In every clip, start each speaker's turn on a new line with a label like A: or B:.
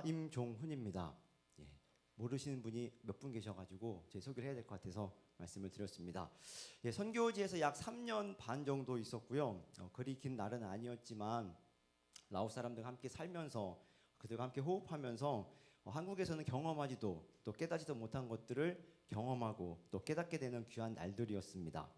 A: 아, 임종훈입니다. 예, 모르시는 분이 몇 분 계셔가지고 제 소개를 해야 될 것 같아서 말씀을 드렸습니다. 예, 선교지에서 약 3년 반 정도 있었고요. 어, 그리 긴 날은 아니었지만 라오스 사람들과 함께 살면서 그들과 함께 호흡하면서 어, 한국에서는 경험하지도 또 깨닫지도 못한 것들을 경험하고 또 깨닫게 되는 귀한 날들이었습니다.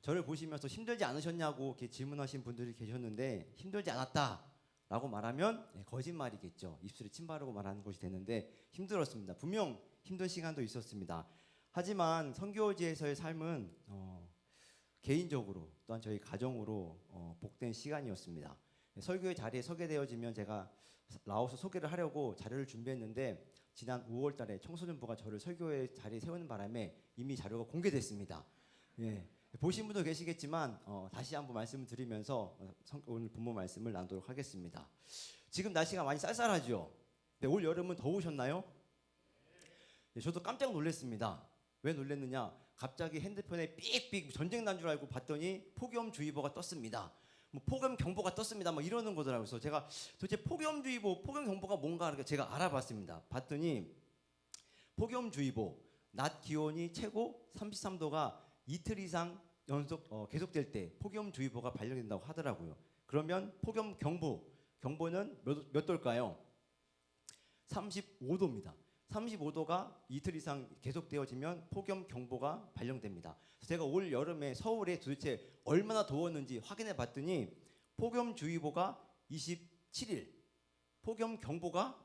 A: 저를 보시면서 힘들지 않으셨냐고 질문하신 분들이 계셨는데 힘들지 않았다 라고 말하면 예, 거짓말이겠죠. 입술에 침 바르고 말하는 것이 되는데 힘들었습니다. 분명 힘든 시간도 있었습니다. 하지만 선교지에서의 삶은 어, 개인적으로 또한 저희 가정으로 어, 복된 시간이었습니다. 설교의 자리에 서게 되어지면 제가 라오스 소개를 하려고 자료를 준비했는데 지난 5월 달에 청소년부가 저를 설교의 자리에 세우는 바람에 이미 자료가 공개됐습니다. 예, 보신 분도 계시겠지만 어, 다시 한번 말씀을 드리면서 어, 성- 오늘 본문 말씀을 나누도록 하겠습니다. 지금 날씨가 많이 쌀쌀하죠. 네, 올 여름은 더우셨나요? 예, 저도 깜짝 놀랐습니다. 왜 놀랐느냐? 갑자기 핸드폰에 삑삑 전쟁 난 줄 알고 봤더니 폭염주의보가 떴습니다. 뭐 폭염 경보가 떴습니다. 막 이러는 거더라고요. 그래서 제가 도대체 폭염주의보, 폭염 경보가 뭔가 제가 알아봤습니다. 봤더니 폭염주의보, 낮 기온이 최고 33도가 이틀 이상 연속 어, 계속될 때 폭염주의보가 발령된다고 하더라고요. 그러면 폭염 경보, 경보는 몇, 몇 도일까요? 35도입니다. 35도가 이틀 이상 계속되어지면 폭염 경보가 발령됩니다. 제가 올 여름에 서울에 도대체 얼마나 더웠는지 확인해 봤더니 폭염 주의보가 27일, 폭염 경보가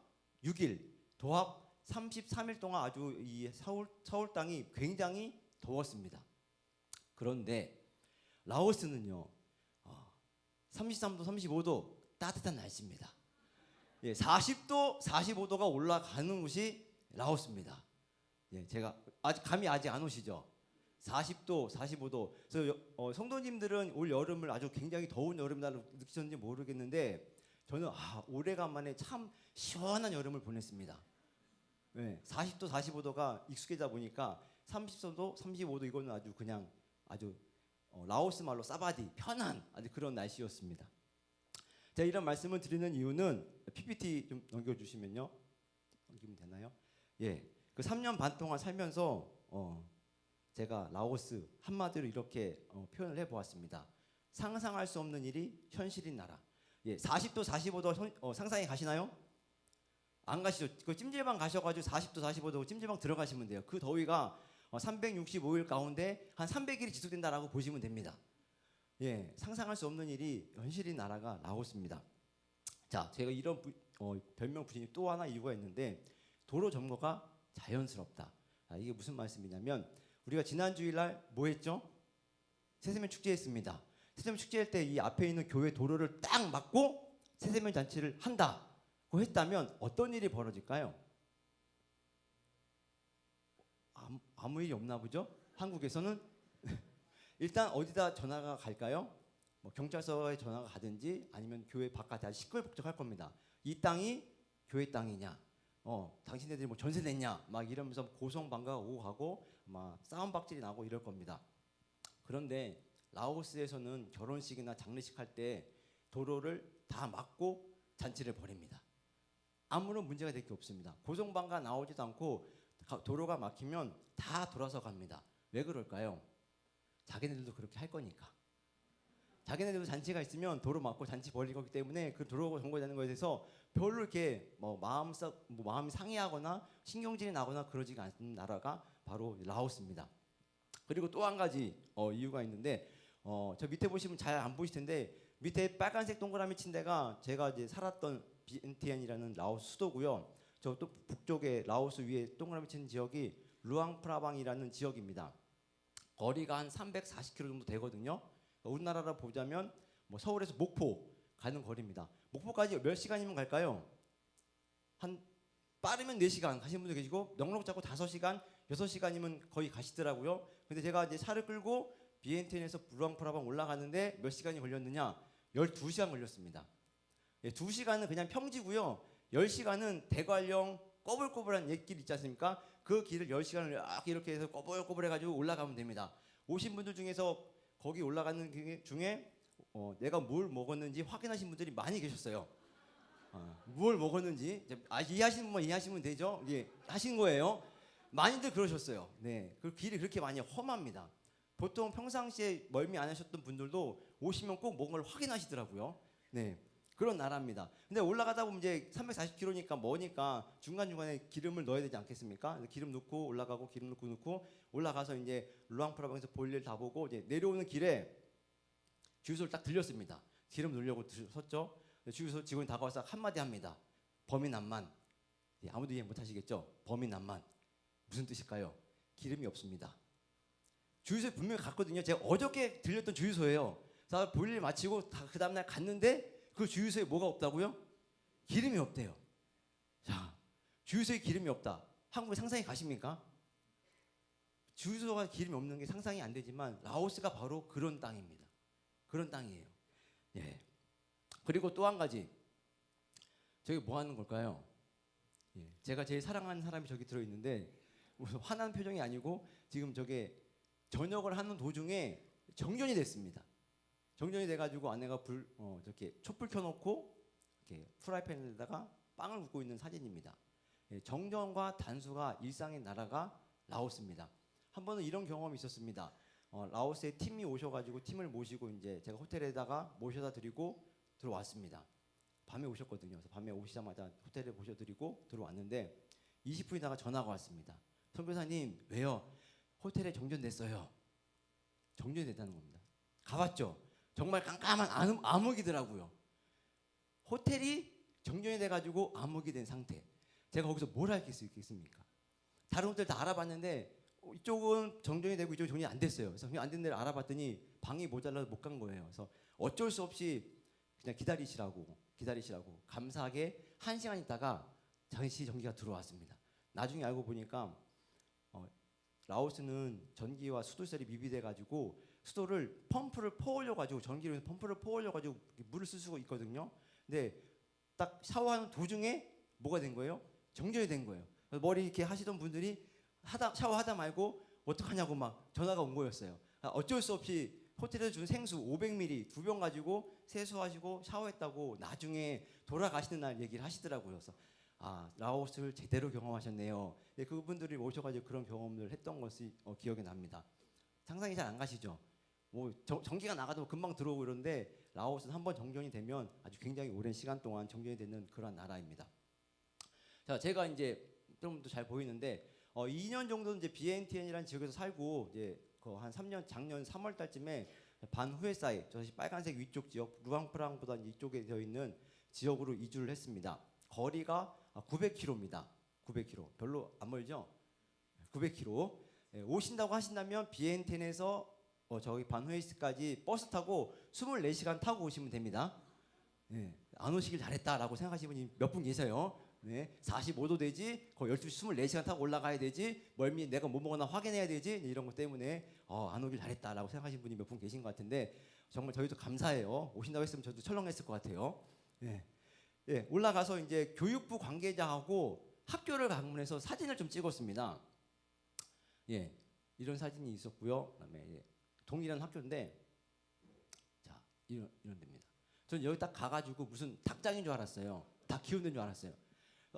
A: 6일, 도합 33일 동안 아주 이 서울 서울 땅이 굉장히 더웠습니다. 그런데 라오스는요, 아, 33도, 35도 따뜻한 날씨입니다. 예, 40도, 45도가 올라가는 곳이 라오스입니다. 예, 제가 아직 감이 아직 안 오시죠? 40도, 45도. 그래서 여- 어, 성도님들은 올 여름을 아주 굉장히 더운 여름날을 느끼셨는지 모르겠는데 저는 아, 오래간만에 참 시원한 여름을 보냈습니다. 네, 40도, 45도가 익숙해져 보니까 30도도, 35도 이거는 아주 그냥 아주 어, 라오스 말로 사바디 편한 아주 그런 날씨였습니다. 제가 이런 말씀을 드리는 이유는 PPT 좀 넘겨주시면요. 넘기면 되나요? 예, 그 3년 반 동안 살면서 어, 제가 라오스 한마디로 이렇게 어, 표현을 해보았습니다. 상상할 수 없는 일이 현실인 나라. 예, 40도, 45도 선- 어, 상상이 가시나요? 안 가시죠. 그 찜질방 가셔가지고 40도, 45도 찜질방 들어가시면 돼요. 그 더위가 어, 365일 가운데 한 300일이 지속된다라고 보시면 됩니다. 예, 상상할 수 없는 일이 현실인 나라가 라오스입니다. 자, 제가 이런 부- 어, 별명 붙인 또 하나 이유가 있는데 도로 점거가 자연스럽다. 아, 이게 무슨 말씀이냐면 우리가 지난 주일날 뭐 했죠? 새세면 축제했습니다. 새세면 축제할 때 이 앞에 있는 교회 도로를 딱 막고 새세면 잔치를 한다고 했다면 어떤 일이 벌어질까요? 아무, 일이 없나 보죠? 한국에서는 일단 어디다 전화가 갈까요? 뭐 경찰서에 전화가 가든지 아니면 교회 바깥에 아주 시끌벅적할 겁니다. 이 땅이 교회 땅이냐? 어, 당신네들이 뭐 전세 냈냐? 막 이러면서 고성방가가 오고 가고 막 싸움박질이 나고 이럴 겁니다. 그런데 라오스에서는 결혼식이나 장례식 할 때 도로를 다 막고 잔치를 벌입니다. 아무런 문제가 될 게 없습니다. 고성방가 나오지도 않고 가- 도로가 막히면 다 돌아서 갑니다. 왜 그럴까요? 자기네들도 그렇게 할 거니까. 자기네들도 잔치가 있으면 도로 막고 잔치 벌릴 거기 때문에 그 도로 점거되는 거에 대해서 별로 이렇게 뭐 마음 사, 뭐 마음이 상해하거나 신경질이 나거나 그러지가 않는 나라가 바로 라오스입니다. 그리고 또 한 가지 어, 이유가 있는데 어, 저 밑에 보시면 잘 안 보이실 텐데 밑에 빨간색 동그라미 친 데가 제가 이제 살았던 비엔티안이라는 라오스 수도고요. 저 또 북쪽에 라오스 위에 동그라미 친 지역이 루앙프라방이라는 지역입니다. 거리가 한 340km 정도 되거든요. 우리나라로 보자면 뭐 서울에서 목포 가는 거리입니다. 목포까지 몇 시간이면 갈까요? 한 빠르면 4시간 가시는 분도 계시고 넉넉 잡고 5시간, 6시간이면 거의 가시더라고요. 근데 제가 이제 차를 끌고 비엔티엔에서 루앙프라방 올라가는데 몇 시간이 걸렸느냐? 12시간 걸렸습니다. 예, 2시간은 그냥 평지고요. 10시간은 대관령 꼬불꼬불한 옛길 있지 않습니까? 그 길을 10시간을 쫙 이렇게 해서 꼬불꼬불 해가지고 올라가면 됩니다. 오신 분들 중에서 거기 올라가는 그 중에 어, 내가 뭘 먹었는지 확인하신 분들이 많이 계셨어요. 어, 뭘 먹었는지 아, 이해하시는 분만 이해하시면 되죠. 예, 하신 거예요. 많이들 그러셨어요. 네, 그 길이 그렇게 많이 험합니다. 보통 평상시에 멀미 안 하셨던 분들도 오시면 꼭 뭔가를 확인하시더라고요. 네, 그런 나라입니다. 근데 올라가다 보면 이제 340km니까 머니까 중간 중간에 기름을 넣어야 되지 않겠습니까? 기름 넣고 올라가고 기름 넣고 넣고 올라가서 이제 루앙프라방에서 볼일 다 보고 이제 내려오는 길에 주유소를 딱 들렸습니다. 기름 넣으려고 들- 섰죠. 주유소 직원이 다가와서 한마디 합니다. 범인난만. 예, 아무도 이해 못 하시겠죠? 범인난만. 무슨 뜻일까요? 기름이 없습니다. 주유소에 분명히 갔거든요. 제가 어저께 들렸던 주유소예요. 그래서 볼일 마치고 다그 다음날 갔는데 그 주유소에 뭐가 없다고요? 기름이 없대요. 자, 주유소에 기름이 없다. 한국에 상상이 가십니까? 주유소가 기름이 없는 게 상상이 안 되지만 라오스가 바로 그런 땅입니다. 그런 땅이에요. 예. 그리고 또 한 가지. 저기 뭐 하는 걸까요? 예. 제가 제일 사랑하는 사람이 저기 들어 있는데 화난 표정이 아니고 지금 저게 저녁을 하는 도중에 정전이 됐습니다. 정전이 돼가지고 아내가 불 어, 저렇게 촛불 켜놓고 이렇게 프라이팬에다가 빵을 굽고 있는 사진입니다. 예, 정전과 단수가 일상의 나라가 라오스입니다. 한 번은 이런 경험이 있었습니다. 어, 라오스에 팀이 오셔가지고 팀을 모시고 이제 제가 호텔에다가 모셔다 드리고 들어왔습니다. 밤에 오셨거든요. 그래서 밤에 오시자마자 호텔에 모셔드리고 들어왔는데 20분 있다가 전화가 왔습니다. 선교사님 왜요? 호텔에 정전됐어요. 정전이 됐다는 겁니다. 가봤죠. 정말 깜깜한 암- 암흑이더라고요. 호텔이 정전이 돼가지고 암흑이 된 상태. 제가 거기서 뭘 할 수 있겠습니까? 다른 호텔 다 알아봤는데 어, 이쪽은 정전이 되고 이쪽은 정전이 안 됐어요. 그래서 정전이 안된 데를 알아봤더니 방이 모자라서 못 간 거예요. 그래서 어쩔 수 없이 그냥 기다리시라고 기다리시라고 감사하게 한 시간 있다가 잠시 전기가 들어왔습니다. 나중에 알고 보니까 어, 라오스는 전기와 수도시설이 미비돼 가지고 수도를 펌프를 퍼올려 가지고 전기로 펌프를 퍼올려 가지고 물을 쓸 수가 있거든요. 근데 딱 샤워하는 도중에 뭐가 된 거예요? 정전이 된 거예요. 머리 이렇게 하시던 분들이 하다 샤워하다 말고 어떡하냐고 막 전화가 온 거였어요. 아, 어쩔 수 없이 호텔에서 준 생수 500ml 두 병 가지고 세수하시고 샤워했다고 나중에 돌아가시는 날 얘기를 하시더라고요. 그래서 아 라오스를 제대로 경험하셨네요. 예, 그분들이 오셔가지고 그런 경험을 했던 것이 어, 기억이 납니다. 상상이 잘 안 가시죠? 뭐 정- 전기가 나가도 금방 들어오고 그런데 라오스는 한번 정전이 되면 아주 굉장히 오랜 시간 동안 정전이 되는 그런 나라입니다. 자, 제가 이제 좀 더 잘 보이는데 어, 2년 정도 이제 비엔티엔이라는 지역에서 살고 이제 그 한 3년 작년 3월 달쯤에 반후에사이 저 빨간색 위쪽 지역 루앙프랑보다 이쪽에 되어 있는 지역으로 이주를 했습니다. 거리가 900km입니다. 900km. 별로 안 멀죠? 900km. 예, 오신다고 하신다면 비엔텐에서 어, 저기 반후에스까지 버스 타고 24시간 타고 오시면 됩니다. 예, 안 오시길 잘했다라고 생각하시는 분이 몇 분 계세요. 네, 45도 되지, 거의 12시 24시간 타고 올라가야 되지, 멀미 내가 뭐 먹었나 확인해야 되지, 이런 것 때문에 어, 안 오길 잘했다라고 생각하시는 분이 몇 분 계신 것 같은데 정말 저희도 감사해요. 오신다고 했으면 저도 철렁했을 것 같아요. 예, 예, 올라가서 이제 교육부 관계자하고 학교를 방문해서 사진을 좀 찍었습니다. 예, 이런 사진이 있었고요. 그다음에 예, 동일한 학교인데 자 이런 이런 데입니다. 전 여기 딱 가가지고 무슨 닭장인 줄 알았어요. 닭 키우는 줄 알았어요.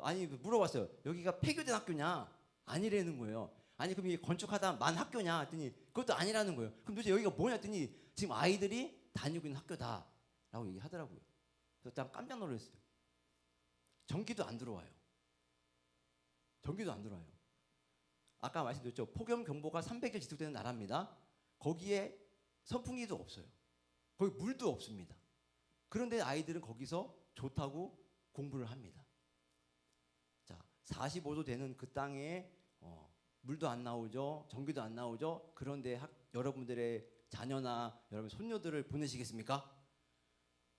A: 아니 물어봤어요. 여기가 폐교된 학교냐? 아니라는 거예요. 아니 그럼 이게 건축하다 만 학교냐? 했더니 그것도 아니라는 거예요. 그럼 도대체 여기가 뭐냐? 했더니 지금 아이들이 다니고 있는 학교다라고 얘기하더라고요. 그래서 딱 깜짝 놀랐어요. 전기도 안 들어와요. 전기도 안 들어와요. 아까 말씀드렸죠. 폭염 경보가 300일 지속되는 나라입니다. 거기에 선풍기도 없어요. 거기 물도 없습니다. 그런데 아이들은 거기서 좋다고 공부를 합니다. 자, 45도 되는 그 땅에 어, 물도 안 나오죠, 전기도 안 나오죠. 그런데 학, 여러분들의 자녀나 여러분 손녀들을 보내시겠습니까?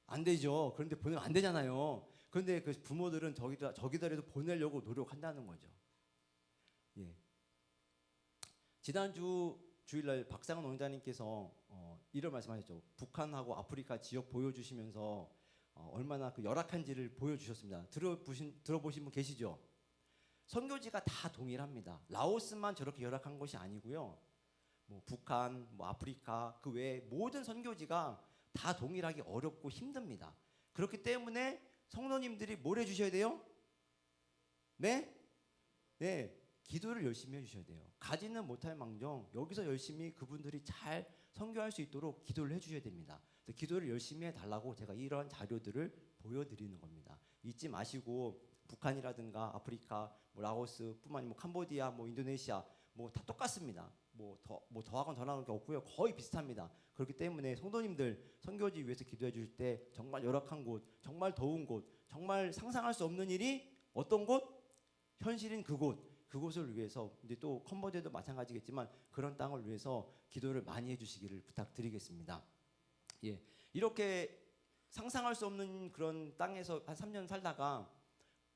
A: 안 되죠. 그런데 보내면 안 되잖아요. 그런데 그 부모들은 저기다 저기다라도 보내려고 노력한다는 거죠. 예. 지난주 주일날 박상은 원장님께서 어, 이런 말씀하셨죠. 북한하고 아프리카 지역 보여주시면서 어, 얼마나 그 열악한지를 보여주셨습니다. 들어보신 들어보신 분 계시죠? 선교지가 다 동일합니다. 라오스만 저렇게 열악한 것이 아니고요. 뭐 북한, 뭐 아프리카 그 외에 모든 선교지가 다 동일하게 어렵고 힘듭니다. 그렇기 때문에 성도님들이 뭘 해주셔야 돼요? 네? 네, 기도를 열심히 해주셔야 돼요. 가지는 못할 망정 여기서 열심히 그분들이 잘 선교할 수 있도록 기도를 해주셔야 됩니다. 기도를 열심히 해달라고 제가 이런 자료들을 보여드리는 겁니다. 잊지 마시고 북한이라든가 아프리카, 뭐 라오스뿐만 아니라 뭐 캄보디아, 뭐 인도네시아 뭐 다 똑같습니다. 뭐 더 뭐 더하건 더 나은 게 없고요. 거의 비슷합니다. 그렇기 때문에 성도님들 선교지 위해서 기도해 주실 때 정말 열악한 곳, 정말 더운 곳, 정말 상상할 수 없는 일이 어떤 곳? 현실인 그곳, 그곳을 위해서 이제 또 컴보디아도 마찬가지겠지만 그런 땅을 위해서 기도를 많이 해주시기를 부탁드리겠습니다. 예, 이렇게 상상할 수 없는 그런 땅에서 한 3년 살다가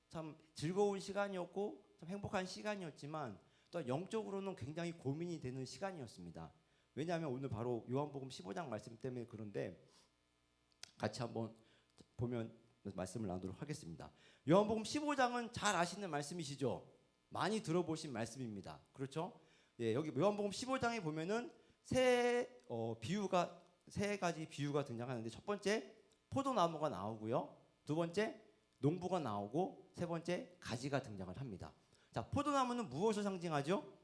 A: 참 즐거운 시간이었고 참 행복한 시간이었지만 또 영적으로는 굉장히 고민이 되는 시간이었습니다. 왜냐하면 오늘 바로 요한복음 15장 말씀 때문에 그런데 같이 한번 보면 말씀을 나누도록 하겠습니다. 요한복음 15장은 잘 아시는 말씀이시죠? 많이 들어보신 말씀입니다. 그렇죠? 예, 여기 요한복음 15장에 보면은 세 어, 비유가 세 가지 비유가 등장하는데 첫 번째 포도나무가 나오고요. 두 번째 농부가 나오고 세 번째 가지가 등장을 합니다. 자, 포도나무는 무엇을 상징하죠?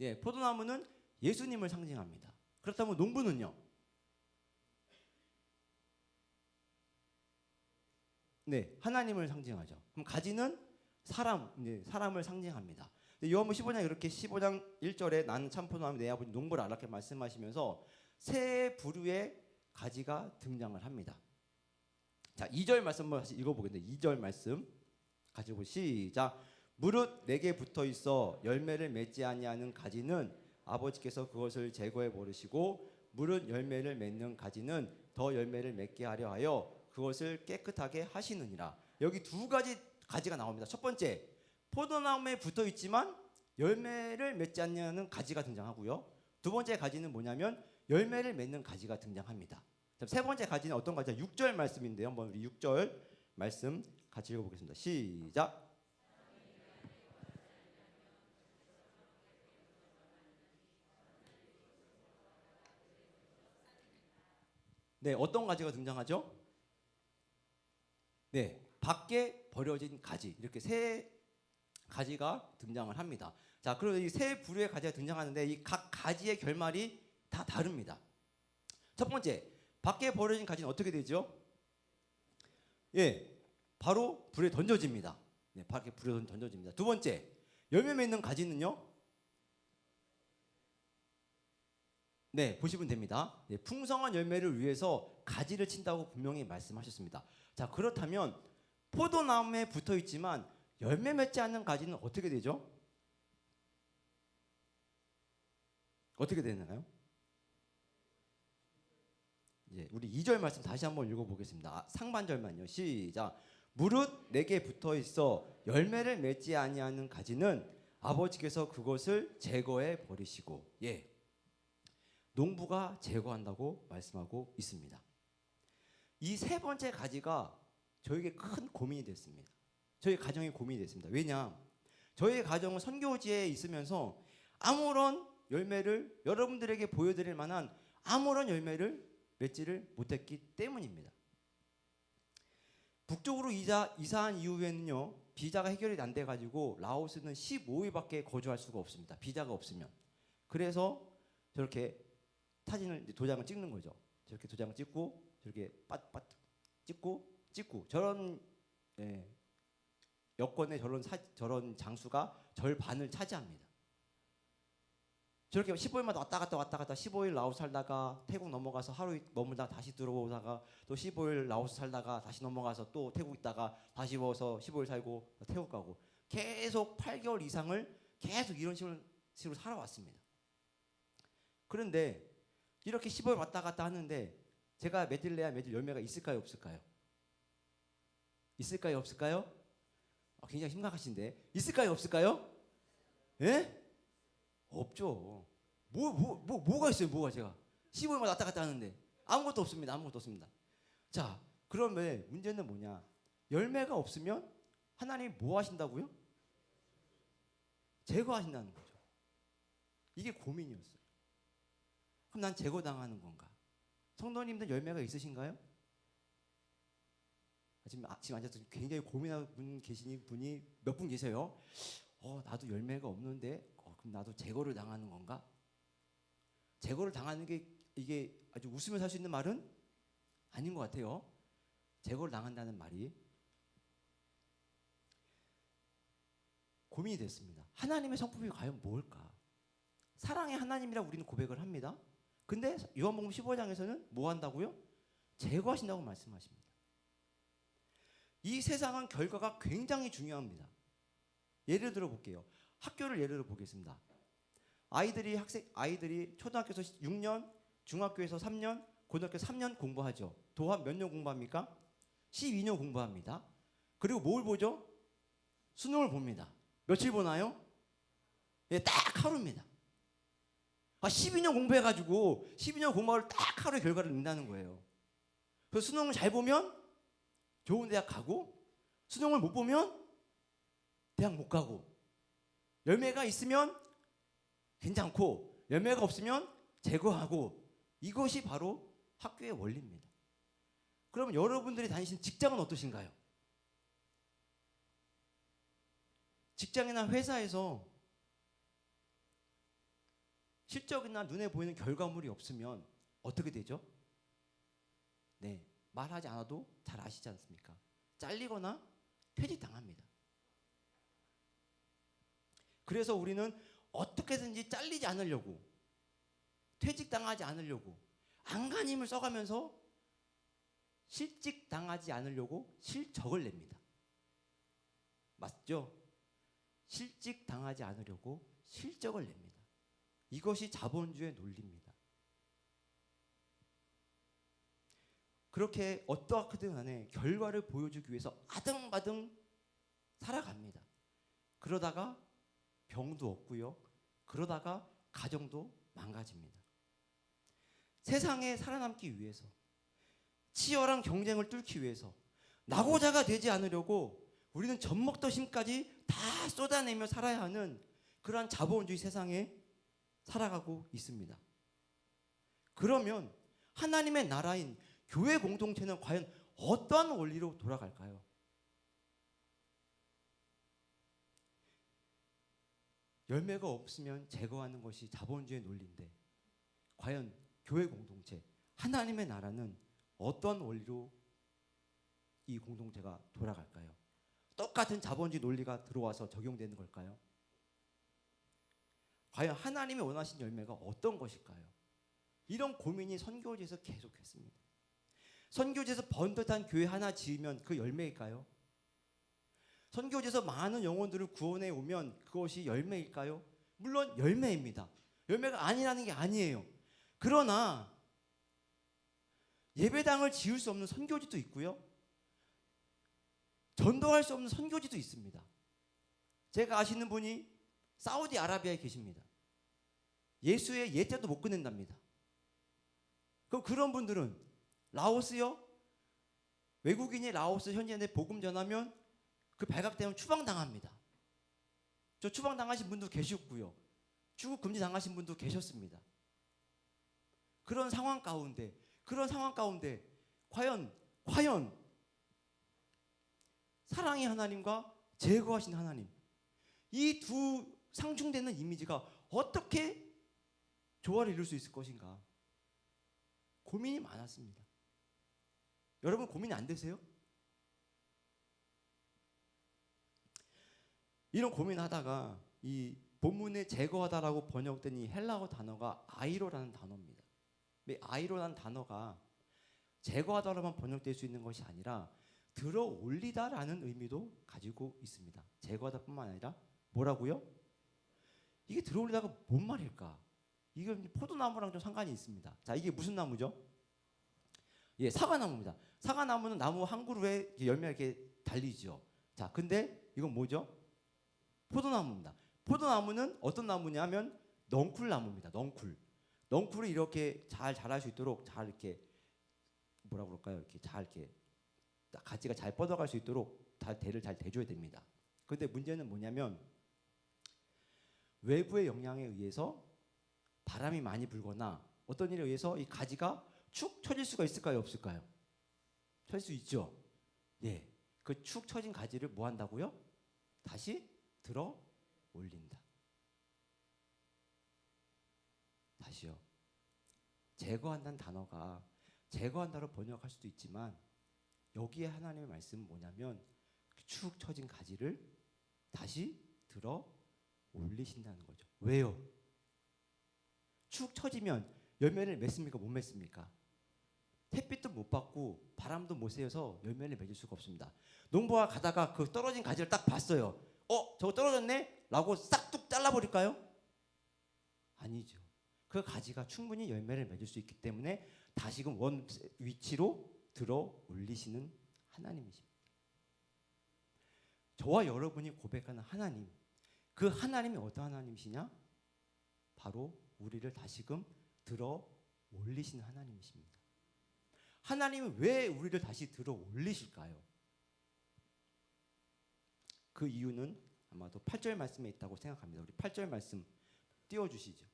A: 예, 포도나무는 예수님을 상징합니다. 그렇다면 농부는요? 네, 하나님을 상징하죠. 그럼 가지는 사람, 네, 사람을 상징합니다. 요한복 15장 이렇게 15장 1절에 나는 참 포도나무 내 아버지 농부를 알라 이렇게 말씀하시면서 세 부류의 가지가 등장을 합니다. 자, 2절 말씀 한번 다시 읽어 보겠습니다. 2절 말씀 가지고 시작. 무릇 내게 붙어 있어 열매를 맺지 아니하는 가지는 아버지께서 그것을 제거해 버리시고 무릇 열매를 맺는 가지는 더 열매를 맺게 하려 하여 그것을 깨끗하게 하시느니라. 여기 두 가지 가지가 나옵니다. 첫 번째, 포도나무에 붙어 있지만 열매를 맺지 않는 가지가 등장하고요. 두 번째 가지는 뭐냐면 열매를 맺는 가지가 등장합니다. 자, 세 번째 가지는 어떤 가지냐? 6절 말씀인데요. 한번 우리 6절 말씀 같이 읽어보겠습니다. 시작. 네, 어떤 가지가 등장하죠? 네, 밖에 버려진 가지 이렇게 세 가지가 등장을 합니다. 자, 그리고 이 세 부류의 가지가 등장하는데 이 각 가지의 결말이 다 다릅니다. 첫 번째, 밖에 버려진 가지는 어떻게 되죠? 예, 바로 불에 던져집니다. 네, 밖에 불에 던져집니다. 두 번째, 열매 맺는 가지는요? 네, 보시면 됩니다. 네, 풍성한 열매를 위해서 가지를 친다고 분명히 말씀하셨습니다. 자, 그렇다면 포도나무에 붙어 있지만 열매 맺지 않는 가지는 어떻게 되죠? 어떻게 되나요? 예, 우리 2절 말씀 다시 한번 읽어보겠습니다. 아, 상반절만요. 시작. 무릇 내게 붙어 있어 열매를 맺지 아니하는 가지는 아버지께서 그것을 제거해 버리시고 예. 농부가 제거한다고 말씀하고 있습니다. 이 세 번째 가지가 저에게 큰 고민이 됐습니다. 저희 가정이 고민이 됐습니다. 왜냐? 저희 가정은 선교지에 있으면서 아무런 열매를 여러분들에게 보여드릴 만한 아무런 열매를 맺지를 못했기 때문입니다. 북쪽으로 이사, 이사한 이후에는요 비자가 해결이 안 돼가지고 라오스는 15일밖에 거주할 수가 없습니다. 비자가 없으면 그래서 저렇게 사진을 도장을 찍는 거죠. 저렇게 도장을 찍고 저렇게 빠빠 찍고 찍고 저런 예, 여권의 저런 사, 저런 장수가 절반을 차지합니다. 저렇게 15일마다 왔다 갔다 왔다 갔다 15일 라오스 살다가 태국 넘어가서 하루 머물다 다시 들어오다가 또 15일 라오스 살다가 다시 넘어가서 또 태국 있다가 다시 와서 15일 살고 태국 가고 계속 8개월 이상을 계속 이런 식으로, 살아왔습니다. 그런데 이렇게 15일 왔다 갔다 하는데 제가 맺을래야 맺을 열매가 있을까요 없을까요? 있을까요 없을까요? 아, 굉장히 심각하신데 있을까요 없을까요? 예? 없죠. 뭐, 뭐, 뭐, 뭐가 있어요, 뭐가 제가. 15일만 왔다 갔다 하는데. 아무것도 없습니다, 아무것도 없습니다. 자, 그러면 문제는 뭐냐. 열매가 없으면 하나님이 뭐 하신다고요? 제거하신다는 거죠. 이게 고민이었어요. 그럼 난 제거당하는 건가? 성도님들 열매가 있으신가요? 지금 아침 앉아서 굉장히 고민하는 분 계시는 분이 몇 분 계세요. 어 나도 열매가 없는데 어, 그럼 나도 제거를 당하는 건가? 제거를 당하는 게 이게 아주 웃으며 살수 있는 말은 아닌 것 같아요. 제거를 당한다는 말이 고민이 됐습니다. 하나님의 성품이 과연 뭘까? 사랑의 하나님이라 우리는 고백을 합니다. 근데 요한복음 15장에서는 뭐 한다고요? 제거하신다고 말씀하십니다. 이 세상은 결과가 굉장히 중요합니다. 예를 들어 볼게요. 학교를 예를 들어 보겠습니다. 아이들이 학생 아이들이 초등학교에서 6년, 중학교에서 3년, 고등학교 3년 공부하죠. 도합 몇 년 공부합니까? 12년 공부합니다. 그리고 뭘 보죠? 수능을 봅니다. 며칠 보나요? 예, 딱 하루입니다. 아, 12년 공부해가지고 12년 공부를 딱 하루의 결과를 낸다는 거예요. 그래서 수능을 잘 보면 좋은 대학 가고 수능을 못 보면 대학 못 가고 열매가 있으면 괜찮고 열매가 없으면 제거하고 이것이 바로 학교의 원리입니다. 그러면 여러분들이 다니신 직장은 어떠신가요? 직장이나 회사에서 실적이나 눈에 보이는 결과물이 없으면 어떻게 되죠? 네, 말하지 않아도 잘 아시지 않습니까? 잘리거나 퇴직당합니다. 그래서 우리는 어떻게든지 잘리지 않으려고 퇴직당하지 않으려고 안간힘을 써가면서 실직당하지 않으려고 실적을 냅니다. 맞죠? 실직당하지 않으려고 실적을 냅니다. 이것이 자본주의 논리입니다. 그렇게 어떠하든 간에 결과를 보여주기 위해서 아등바등 살아갑니다. 그러다가 병도 없고요. 그러다가 가정도 망가집니다. 세상에 살아남기 위해서 치열한 경쟁을 뚫기 위해서 낙오자가 되지 않으려고 우리는 젖먹더심까지 다 쏟아내며 살아야 하는 그러한 자본주의 세상에 살아가고 있습니다. 그러면 하나님의 나라인 교회 공동체는 과연 어떠한 원리로 돌아갈까요? 열매가 없으면 제거하는 것이 자본주의 논리인데 과연 교회 공동체 하나님의 나라는 어떤 원리로 이 공동체가 돌아갈까요? 똑같은 자본주의 논리가 들어와서 적용되는 걸까요? 과연 하나님이 원하신 열매가 어떤 것일까요? 이런 고민이 선교지에서 계속했습니다. 선교지에서 번듯한 교회 하나 지으면 그 열매일까요? 선교지에서 많은 영혼들을 구원해 오면 그것이 열매일까요? 물론 열매입니다. 열매가 아니라는 게 아니에요. 그러나 예배당을 지을 수 없는 선교지도 있고요. 전도할 수 없는 선교지도 있습니다. 제가 아시는 분이 사우디아라비아에 계십니다. 예수의 예자도 못 끝낸답니다. 그럼 그런 분들은 라오스요? 외국인이 라오스 현지인에 복음 전하면 그 발각되면 추방당합니다. 저 추방당하신 분도 계셨고요. 출국 금지 당하신 분도 계셨습니다. 그런 상황 가운데 그런 상황 가운데 과연 과연 사랑의 하나님과 제거하신 하나님 이 두 상충되는 이미지가 어떻게 조화를 이룰 수 있을 것인가 고민이 많았습니다. 여러분 고민 안 되세요? 이런 고민하다가 이 본문에 제거하다라고 번역된 이 헬라어 단어가 아이로라는 단어입니다. 이 아이로라는 단어가 제거하다로만 번역될 수 있는 것이 아니라 들어 올리다라는 의미도 가지고 있습니다. 제거하다뿐만 아니라 뭐라고요? 이게 들어 올리다가 뭔 말일까? 이게 포도나무랑 좀 상관이 있습니다. 자, 이게 무슨 나무죠? 예, 사과나무입니다. 사과나무는 나무 한 그루에 열매가 이렇게 달리죠. 자, 근데 이건 뭐죠? 포도나무입니다. 포도나무는 어떤 나무냐면 넝쿨나무입니다. 넝쿨. 넝쿨이 이렇게 잘 자랄 수 있도록 잘 이렇게 뭐라 그럴까요? 이렇게 잘 이렇게 가지가 잘 뻗어갈 수 있도록 다 대를 잘 대줘야 됩니다. 근데 문제는 뭐냐면 외부의 영향에 의해서 바람이 많이 불거나 어떤 일에 의해서 이 가지가 축 처질 수가 있을까요? 없을까요? 처질 수 있죠. 예, 그축 처진 가지를 뭐 한다고요? 다시 들어 올린다. 다시요. 제거한다는 단어가 제거한다로 번역할 수도 있지만 여기에 하나님의 말씀은 뭐냐면 그축 처진 가지를 다시 들어 올리신다는 거죠. 왜요? 축 처지면 열매를 맺습니까? 못 맺습니까? 햇빛도 못 받고 바람도 못 쐬어서 열매를 맺을 수가 없습니다. 농부가 가다가 그 떨어진 가지를 딱 봤어요. 어, 저거 떨어졌네? 라고 싹둑 잘라버릴까요? 아니죠. 그 가지가 충분히 열매를 맺을 수 있기 때문에 다시금 원 위치로 들어 올리시는 하나님이십니다. 저와 여러분이 고백하는 하나님, 그 하나님이 어떤 하나님이시냐? 바로 우리를 다시금 들어 올리시는 하나님이십니다. 하나님은 왜 우리를 다시 들어 올리실까요? 그 이유는 아마도 8절 말씀에 있다고 생각합니다. 우리 8절 말씀 띄워 주시죠.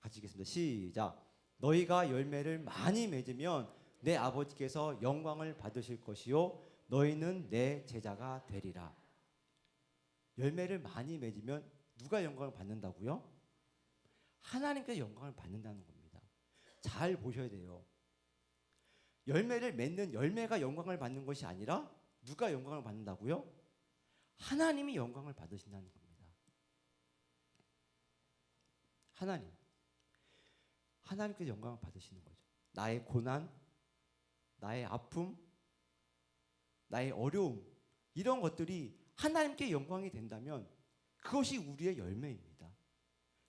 A: 같이 읽겠습니다. 시작. 너희가 열매를 많이 맺으면 내 아버지께서 영광을 받으실 것이요 너희는 내 제자가 되리라. 열매를 많이 맺으면 누가 영광을 받는다고요? 하나님께서 영광을 받는다는 겁니다. 잘 보셔야 돼요. 열매를 맺는 열매가 영광을 받는 것이 아니라 누가 영광을 받는다고요? 하나님이 영광을 받으신다는 겁니다. 하나님. 하나님께서 영광을 받으시는 거죠. 나의 고난, 나의 아픔, 나의 어려움 이런 것들이 하나님께 영광이 된다면 그것이 우리의 열매입니다.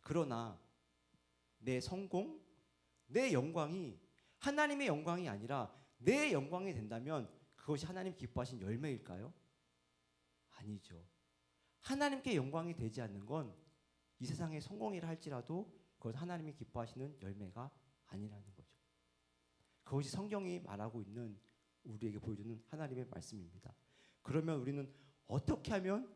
A: 그러나 내 성공, 내 영광이 하나님의 영광이 아니라 내 영광이 된다면 그것이 하나님 기뻐하신 열매일까요? 아니죠. 하나님께 영광이 되지 않는 건 이 세상의 성공이라 할지라도 그것 하나님이 기뻐하시는 열매가 아니라는 거죠. 그것이 성경이 말하고 있는 우리에게 보여주는 하나님의 말씀입니다. 그러면 우리는 어떻게 하면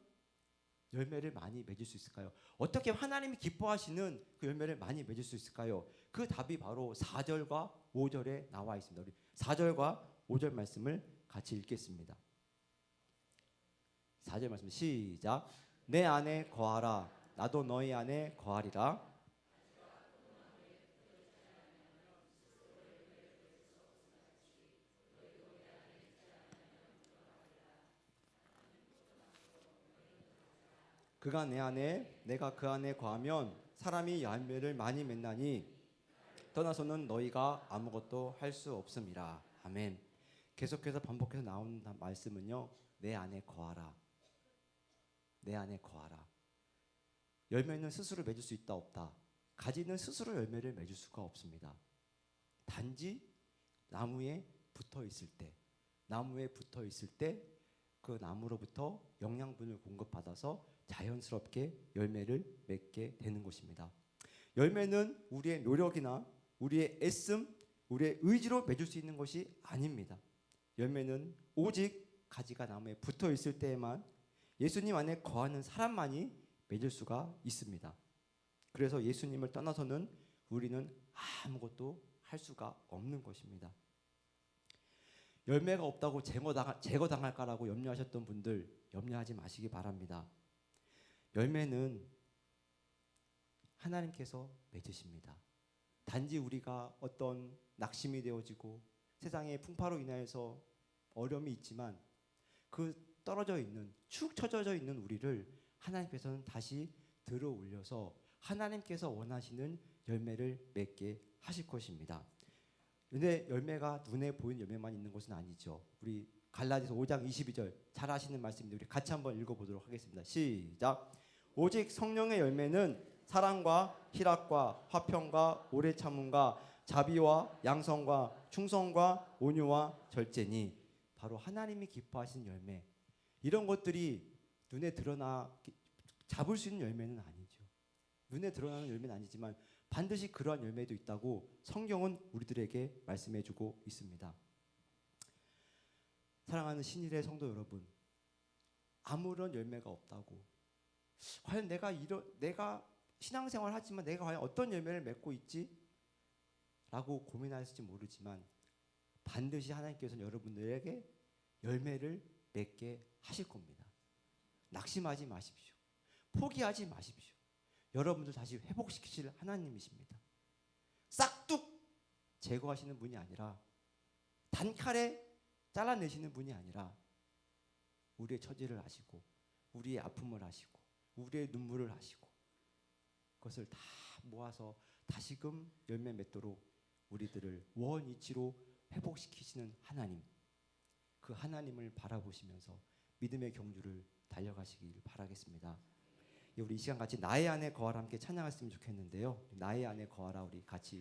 A: 열매를 많이 맺을 수 있을까요? 어떻게 하나님이 기뻐하시는 그 열매를 많이 맺을 수 있을까요? 그 답이 바로 4절과 5절에 나와 있습니다. 우리 4절과 5절 말씀을 같이 읽겠습니다. 4절 말씀 시작. 내 안에 거하라. 나도 너희 안에 거하리라. 그가 내 안에 내가 그 안에 거하면 사람이 열매를 많이 맺나니 떠나서는 너희가 아무것도 할 수 없음이라. 아멘. 계속해서 반복해서 나오는 말씀은요. 내 안에 거하라. 내 안에 거하라. 열매는 스스로 맺을 수 있다 없다. 가지는 스스로 열매를 맺을 수가 없습니다. 단지 나무에 붙어 있을 때, 나무에 붙어 있을 때 그 나무로부터 영양분을 공급받아서 자연스럽게 열매를 맺게 되는 것입니다. 열매는 우리의 노력이나 우리의 애씀, 우리의 의지로 맺을 수 있는 것이 아닙니다. 열매는 오직 가지가 나무에 붙어 있을 때에만 예수님 안에 거하는 사람만이 맺을 수가 있습니다. 그래서 예수님을 떠나서는 우리는 아무것도 할 수가 없는 것입니다. 열매가 없다고 제거당할, 까라고 염려하셨던 분들 염려하지 마시기 바랍니다. 열매는 하나님께서 맺으십니다. 단지 우리가 어떤 낙심이 되어지고 세상의 풍파로 인하여서 어려움이 있지만 그 떨어져 있는 축 처져져 있는 우리를 하나님께서는 다시 들어 올려서 하나님께서 원하시는 열매를 맺게 하실 것입니다. 근데 열매가 눈에 보이는 열매만 있는 것은 아니죠. 우리 갈라디아서 5장 22절 잘 아시는 말씀인데 우리 같이 한번 읽어 보도록 하겠습니다. 시작. 오직 성령의 열매는 사랑과 희락과 화평과 오래 참음과 자비와 양성과 충성과 온유와 절제니 바로 하나님이 기뻐하시는 열매. 이런 것들이 눈에 드러나 잡을 수 있는 열매는 아니죠. 눈에 드러나는 열매는 아니지만 반드시 그러한 열매도 있다고 성경은 우리들에게 말씀해 주고 있습니다. 사랑하는 신일의 성도 여러분, 아무런 열매가 없다고 과연 내가 이런 내가 신앙생활 하지만 내가 과연 어떤 열매를 맺고 있지? 라고 고민하실지 모르지만 반드시 하나님께서는 여러분들에게 열매를 맺게 하실 겁니다. 낙심하지 마십시오. 포기하지 마십시오. 여러분들 다시 회복시키실 하나님이십니다. 싹둑 제거하시는 분이 아니라 단칼에 잘라내시는 분이 아니라 우리의 처지를 아시고 우리의 아픔을 아시고 우리의 눈물을 아시고 그것을 다 모아서 다시금 열매 맺도록 우리들을 원이치로 회복시키시는 하나님 그 하나님을 바라보시면서 믿음의 경주를 달려가시길 바라겠습니다. 우리 이 시간 같이 나의 안에 거하라 함께 찬양했으면 좋겠는데요. 나의 안에 거하라 우리 같이